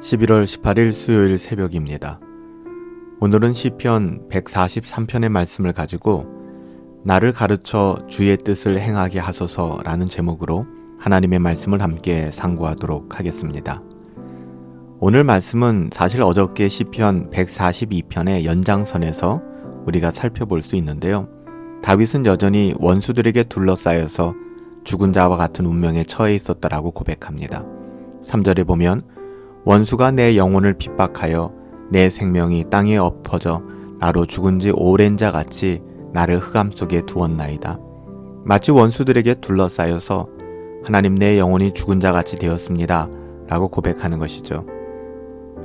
11월 18일 수요일 새벽입니다. 오늘은 시편 143편의 말씀을 가지고 나를 가르쳐 주의 뜻을 행하게 하소서라는 제목으로 하나님의 말씀을 함께 상고하도록 하겠습니다. 오늘 말씀은 사실 어저께 시편 142편의 연장선에서 우리가 살펴볼 수 있는데요. 다윗은 여전히 원수들에게 둘러싸여서 죽은 자와 같은 운명에 처해 있었다라고 고백합니다. 3절에 보면 원수가 내 영혼을 핍박하여 내 생명이 땅에 엎어져 나로 죽은 지 오랜 자 같이 나를 흑암 속에 두었나이다. 마치 원수들에게 둘러싸여서 하나님 내 영혼이 죽은 자 같이 되었습니다. 라고 고백하는 것이죠.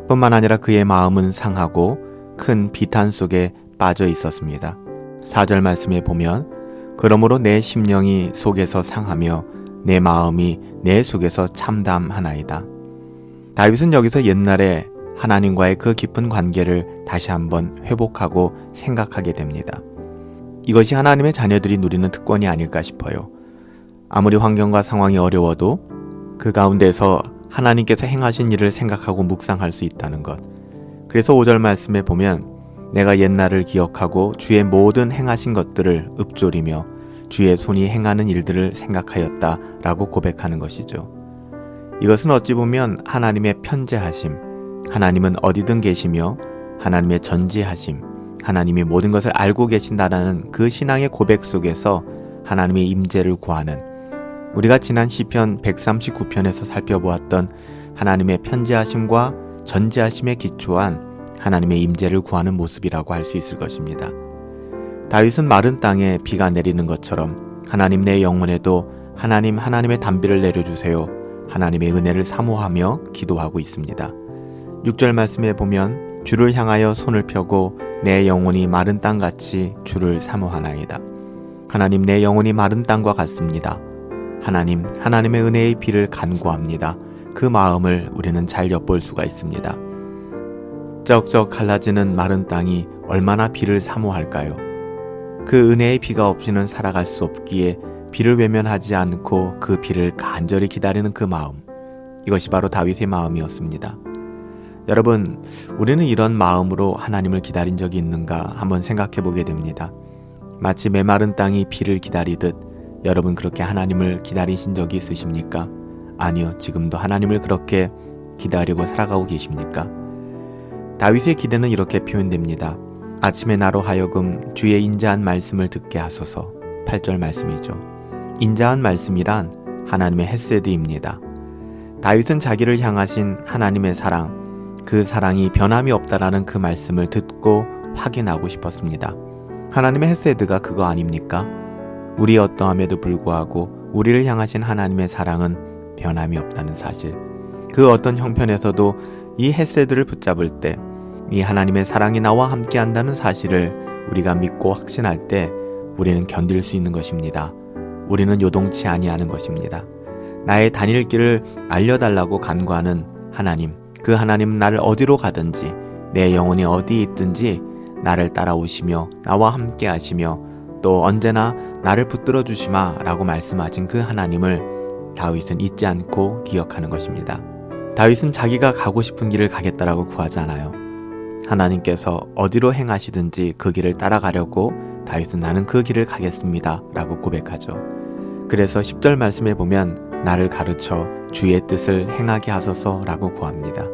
뿐만 아니라 그의 마음은 상하고 큰 비탄 속에 빠져 있었습니다. 4절 말씀에 보면 그러므로 내 심령이 속에서 상하며 내 마음이 내 속에서 참담하나이다. 다윗은 여기서 옛날에 하나님과의 그 깊은 관계를 다시 한번 회복하고 생각하게 됩니다. 이것이 하나님의 자녀들이 누리는 특권이 아닐까 싶어요. 아무리 환경과 상황이 어려워도 그 가운데서 하나님께서 행하신 일을 생각하고 묵상할 수 있다는 것. 그래서 5절 말씀에 보면 내가 옛날을 기억하고 주의 모든 행하신 것들을 읊조리며 주의 손이 행하는 일들을 생각하였다 라고 고백하는 것이죠. 이것은 어찌 보면 하나님의 편재하심, 하나님은 어디든 계시며 하나님의 전지하심, 하나님이 모든 것을 알고 계신다라는 그 신앙의 고백 속에서 하나님의 임재를 구하는 우리가 지난 시편 139편에서 살펴보았던 하나님의 편재하심과 전지하심에 기초한 하나님의 임재를 구하는 모습이라고 할 수 있을 것입니다. 다윗은 마른 땅에 비가 내리는 것처럼 하나님 내 영혼에도 하나님 하나님의 담비를 내려주세요. 하나님의 은혜를 사모하며 기도하고 있습니다. 6절 말씀에 보면 주를 향하여 손을 펴고 내 영혼이 마른 땅같이 주를 사모하나이다. 하나님 내 영혼이 마른 땅과 같습니다. 하나님 하나님의 은혜의 비를 간구합니다. 그 마음을 우리는 잘 엿볼 수가 있습니다. 쩍쩍 갈라지는 마른 땅이 얼마나 비를 사모할까요? 그 은혜의 비가 없이는 살아갈 수 없기에 비를 외면하지 않고 그 비를 간절히 기다리는 그 마음. 이것이 바로 다윗의 마음이었습니다. 여러분, 우리는 이런 마음으로 하나님을 기다린 적이 있는가 한번 생각해 보게 됩니다. 마치 메마른 땅이 비를 기다리듯 여러분 그렇게 하나님을 기다리신 적이 있으십니까? 아니요, 지금도 하나님을 그렇게 기다리고 살아가고 계십니까? 다윗의 기대는 이렇게 표현됩니다. 아침에 나로 하여금 주의 인자한 말씀을 듣게 하소서. 8절 말씀이죠. 인자한 말씀이란 하나님의 헤세드입니다. 다윗은 자기를 향하신 하나님의 사랑, 그 사랑이 변함이 없다라는 그 말씀을 듣고 확인하고 싶었습니다. 하나님의 헤세드가 그거 아닙니까? 우리 어떠함에도 불구하고 우리를 향하신 하나님의 사랑은 변함이 없다는 사실. 그 어떤 형편에서도 이 헤세드를 붙잡을 때, 이 하나님의 사랑이 나와 함께 한다는 사실을 우리가 믿고 확신할 때 우리는 견딜 수 있는 것입니다. 우리는 요동치 아니하는 것입니다. 나의 다닐 길을 알려달라고 간구하는 하나님, 그 하나님은 나를 어디로 가든지 내 영혼이 어디 있든지 나를 따라오시며 나와 함께 하시며 또 언제나 나를 붙들어 주시마 라고 말씀하신 그 하나님을 다윗은 잊지 않고 기억하는 것입니다. 다윗은 자기가 가고 싶은 길을 가겠다라고 구하지 않아요. 하나님께서 어디로 행하시든지 그 길을 따라가려고 다윗은 나는 그 길을 가겠습니다 라고 고백하죠. 그래서 10절 말씀에 보면 나를 가르쳐 주의 뜻을 행하게 하소서라고 구합니다.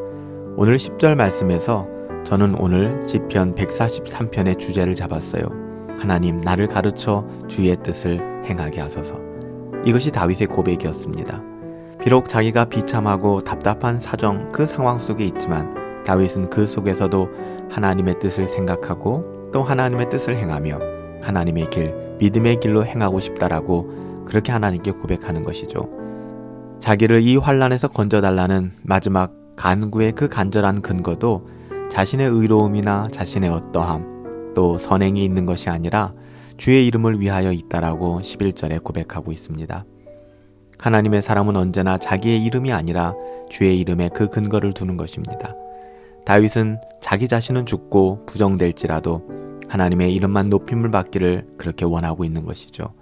오늘 10절 말씀에서 저는 오늘 시편 143편의 주제를 잡았어요. 하나님 나를 가르쳐 주의 뜻을 행하게 하소서. 이것이 다윗의 고백이었습니다. 비록 자기가 비참하고 답답한 사정 그 상황 속에 있지만 다윗은 그 속에서도 하나님의 뜻을 생각하고 또 하나님의 뜻을 행하며 하나님의 길, 믿음의 길로 행하고 싶다라고 그렇게 하나님께 고백하는 것이죠. 자기를 이 환란에서 건져달라는 마지막 간구의 그 간절한 근거도 자신의 의로움이나 자신의 어떠함 또 선행이 있는 것이 아니라 주의 이름을 위하여 있다라고 11절에 고백하고 있습니다. 하나님의 사람은 언제나 자기의 이름이 아니라 주의 이름에 그 근거를 두는 것입니다. 다윗은 자기 자신은 죽고 부정될지라도 하나님의 이름만 높임을 받기를 그렇게 원하고 있는 것이죠.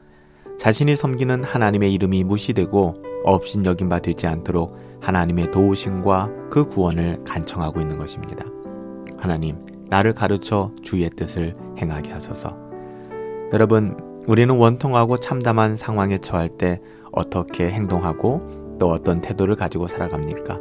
자신이 섬기는 하나님의 이름이 무시되고 업신여긴 바 되지 않도록 하나님의 도우심과 그 구원을 간청하고 있는 것입니다. 하나님, 나를 가르쳐 주의 뜻을 행하게 하소서. 여러분, 우리는 원통하고 참담한 상황에 처할 때 어떻게 행동하고 또 어떤 태도를 가지고 살아갑니까?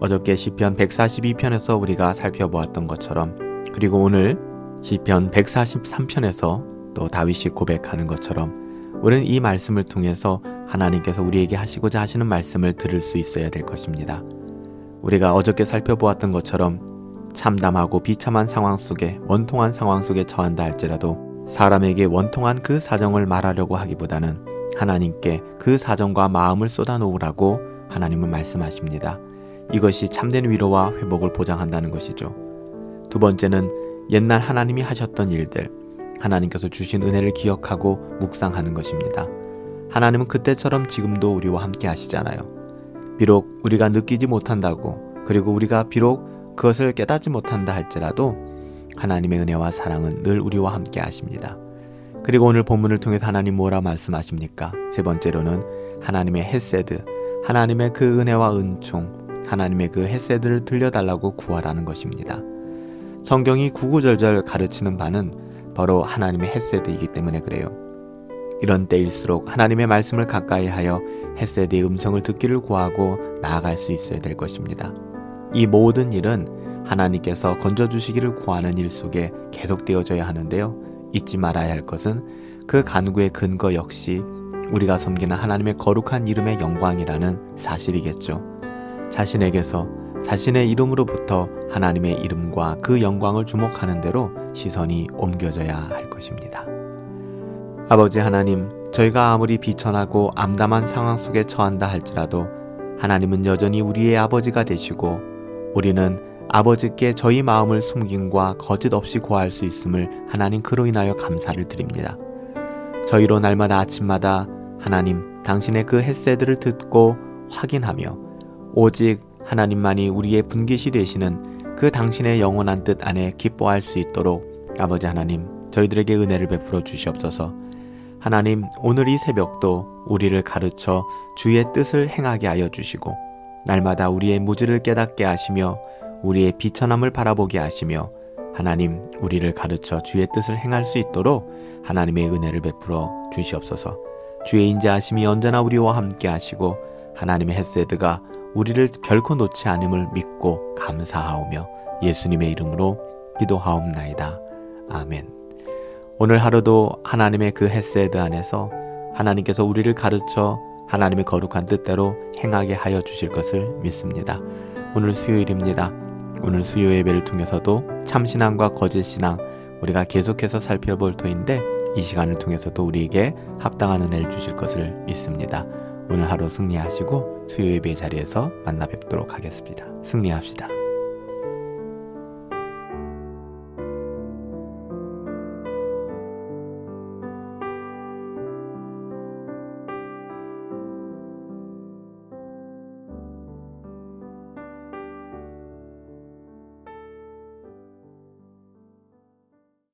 어저께 시편 142편에서 우리가 살펴보았던 것처럼 그리고 오늘 시편 143편에서 또 다윗이 고백하는 것처럼 우리는 이 말씀을 통해서 하나님께서 우리에게 하시고자 하시는 말씀을 들을 수 있어야 될 것입니다. 우리가 어저께 살펴보았던 것처럼 참담하고 비참한 상황 속에 원통한 상황 속에 처한다 할지라도 사람에게 원통한 그 사정을 말하려고 하기보다는 하나님께 그 사정과 마음을 쏟아놓으라고 하나님은 말씀하십니다. 이것이 참된 위로와 회복을 보장한다는 것이죠. 두 번째는 옛날 하나님이 하셨던 일들, 하나님께서 주신 은혜를 기억하고 묵상하는 것입니다. 하나님은 그때처럼 지금도 우리와 함께 하시잖아요. 비록 우리가 느끼지 못한다고, 그리고 우리가 비록 그것을 깨닫지 못한다 할지라도 하나님의 은혜와 사랑은 늘 우리와 함께 하십니다. 그리고 오늘 본문을 통해서 하나님 뭐라 말씀하십니까? 세 번째로는 하나님의 햇세드, 하나님의 그 은혜와 은총, 하나님의 그 햇세드를 들려달라고 구하라는 것입니다. 성경이 구구절절 가르치는 바는 바로 하나님의 햇세드이기 때문에 그래요. 이런 때일수록 하나님의 말씀을 가까이 하여 햇세드의 음성을 듣기를 구하고 나아갈 수 있어야 될 것입니다. 이 모든 일은 하나님께서 건져주시기를 구하는 일 속에 계속되어져야 하는데요. 잊지 말아야 할 것은 그 간구의 근거 역시 우리가 섬기는 하나님의 거룩한 이름의 영광이라는 사실이겠죠. 자신에게서 자신의 이름으로부터 하나님의 이름과 그 영광을 주목하는 대로 시선이 옮겨져야 할 것입니다. 아버지 하나님, 저희가 아무리 비천하고 암담한 상황 속에 처한다 할지라도 하나님은 여전히 우리의 아버지가 되시고 우리는 아버지께 저희 마음을 숨김과 거짓 없이 구할 수 있음을 하나님 그로 인하여 감사를 드립니다. 저희로 날마다 아침마다 하나님 당신의 그 햇새들을 듣고 확인하며 오직 하나님만이 우리의 분깃이 되시는 그 당신의 영원한 뜻 안에 기뻐할 수 있도록 아버지 하나님 저희들에게 은혜를 베풀어 주시옵소서. 하나님 오늘 이 새벽도 우리를 가르쳐 주의 뜻을 행하게 하여 주시고 날마다 우리의 무지를 깨닫게 하시며 우리의 비천함을 바라보게 하시며 하나님 우리를 가르쳐 주의 뜻을 행할 수 있도록 하나님의 은혜를 베풀어 주시옵소서. 주의 인자하심이 언제나 우리와 함께 하시고 하나님의 햇세드가 우리를 결코 놓지 않음을 믿고 감사하오며 예수님의 이름으로 기도하옵나이다. 아멘. 오늘 하루도 하나님의 그 햇세드 안에서 하나님께서 우리를 가르쳐 하나님의 거룩한 뜻대로 행하게 하여 주실 것을 믿습니다. 오늘 수요일입니다. 오늘 수요 예배를 통해서도 참신앙과 거짓신앙 우리가 계속해서 살펴볼 터인데 이 시간을 통해서도 우리에게 합당한 은혜를 주실 것을 믿습니다. 오늘 하루 승리하시고 수요 예배 자리에서 만나 뵙도록 하겠습니다. 승리합시다.